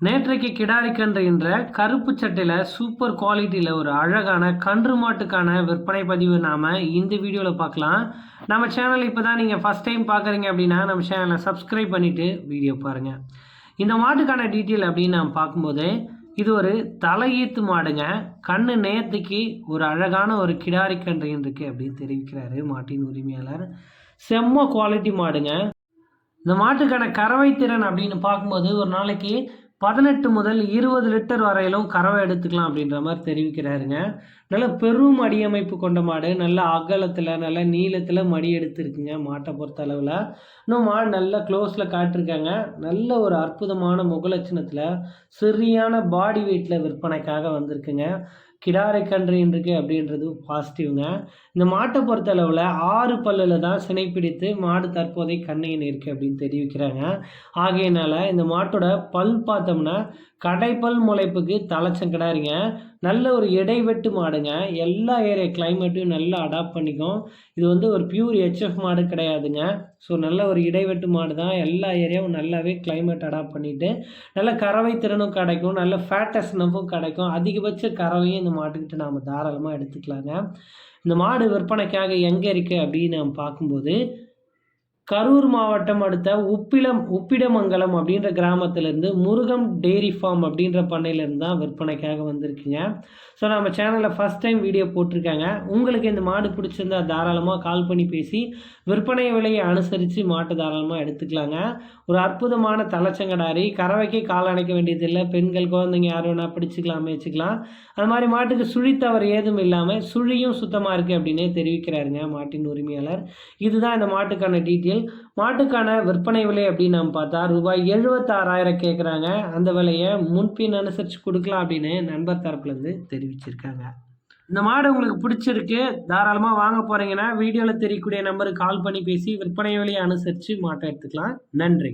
நேற்றைக்கு கிடாரி கன்று என்ற கருப்பு சட்டையில் சூப்பர் குவாலிட்டியில் ஒரு அழகான கன்று மாட்டுக்கான விற்பனை பதிவு நாம் இந்த வீடியோவில் பார்க்கலாம். நம்ம சேனலை இப்போ தான் நீங்கள் ஃபஸ்ட் டைம் பார்க்குறீங்க அப்படின்னா நம்ம சேனலை சப்ஸ்கிரைப் பண்ணிவிட்டு வீடியோ பாருங்கள் இந்த மாட்டுக்கான டீட்டெயில் அப்படின்னு நாம் பார்க்கும்போது இது ஒரு தலையீத்து மாடுங்க. கண்ணு நேர்த்திக்கு ஒரு அழகான ஒரு கிடாரி கன்று இருக்கு அப்படின்னு தெரிவிக்கிறாரு மாட்டின் உரிமையாளர். செம்ம குவாலிட்டி மாடுங்க. இந்த மாட்டுக்கான கறவை திறன் அப்படின்னு பார்க்கும்போது ஒரு நாளைக்கு பதினெட்டு முதல் இருபது லிட்டர் வரையிலும் கறவை எடுத்துக்கலாம் அப்படின்ற மாதிரி தெரிவிக்கிறாருங்க. நல்ல பெரும் அடியமைப்பு கொண்ட மாடு. நல்ல அகலத்தில் நல்ல நீளத்தில் மடி எடுத்துருக்குங்க மாட்டை பொறுத்த அளவில். இன்னும் மாடு நல்ல க்ளோஸில் காட்டிருக்காங்க. நல்ல ஒரு அற்புதமான முகலட்சணத்தில் சரியான பாடி வெயிட்டில் விற்பனைக்காக வந்திருக்குங்க. கிடாரை கன்று இருக்கு அப்படின்றது பாசிட்டிவ்ங்க இந்த மாட்டை பொறுத்தளவில் ஆறு பல்லில் தான் சினை பிடித்து மாடு தற்போதை கண்ணையின் இருக்குது அப்படின்னு தெரிவிக்கிறாங்க. ஆகையினால இந்த மாட்டோட பல் பார்த்தோம்னா கடைப்பல் முளைப்புக்கு தலைச்சங்கடாரிங்க. நல்ல ஒரு இடைவெட்டு மாடுங்க. எல்லா ஏரியா கிளைமேட்டையும் நல்லா அடாப்ட் பண்ணிக்கும். இது வந்து ஒரு பியூர் ஹெச்எஃப் மாடு கிடையாதுங்க. ஸோ நல்ல ஒரு இடைவெட்டு மாடு தான் எல்லா ஏரியாவும் நல்லாவே கிளைமேட் அடாப்ட் பண்ணிவிட்டு நல்ல கறவை திறனும் கிடைக்கும். நல்ல ஃபேட்டஸ்னப்பும் கிடைக்கும். அதிகபட்ச கறவையும் இந்த மாட்டுக்கிட்ட நாம் தாராளமாக எடுத்துக்கலாங்க. இந்த மாடு விற்பனைக்காக எங்கே இருக்குது அப்படின்னு நம்ம பார்க்கும்போது கரூர் மாவட்டம் அடுத்த உப்பிலம் உப்பிடமங்கலம் அப்படின்ற கிராமத்திலேருந்து முருகம் டெய்ரி ஃபார்ம் அப்படின்ற பண்ணையிலேருந்து தான் விற்பனைக்காக வந்திருக்குங்க. ஸோ நம்ம சேனலில் ஃபஸ்ட் டைம் வீடியோ போட்டிருக்காங்க. உங்களுக்கு இந்த மாடு பிடிச்சிருந்தா தாராளமாக கால் பண்ணி பேசி விற்பனை விலையை அனுசரித்து மாட்டு தாராளமாக எடுத்துக்கலாங்க. ஒரு அற்புதமான தலைச்சங்கடாரி கறவைக்கே கால் அணைக்க வேண்டியதில்லை. பெண்கள் குழந்தைங்க யார் வேணால் பிடிச்சிக்கலாம் வச்சுக்கலாம். அது மாதிரி மாட்டுக்கு சுழி தவறு ஏதும் இல்லாமல் சுழியும் சுத்தமாக இருக்குது அப்படின்னே தெரிவிக்கிறாருங்க மாட்டின் உரிமையாளர். இதுதான் இந்த மாட்டுக்கான டீட்டெயில் மாட்டுக்கான விற்பனை விலை அப்படின்னு நம்ம பார்த்தா ரூபாய் எழுபத்தாறாயிரம் கேட்குறாங்க அந்த விலையை முன்பின் அனுசரித்து கொடுக்கலாம் அப்படின்னு நண்பர் தரப்புலேருந்து தெரிவிச்சிருக்காங்க. இந்த மாடு உங்களுக்கு பிடிச்சிருக்கு தாராளமாக வாங்க போகிறீங்கன்னா வீடியோவில் தெரியக்கூடிய நம்பருக்கு கால் பண்ணி பேசி விற்பனை விலையை அனுசரித்து மாட்டை எடுத்துக்கலாம். நன்றி.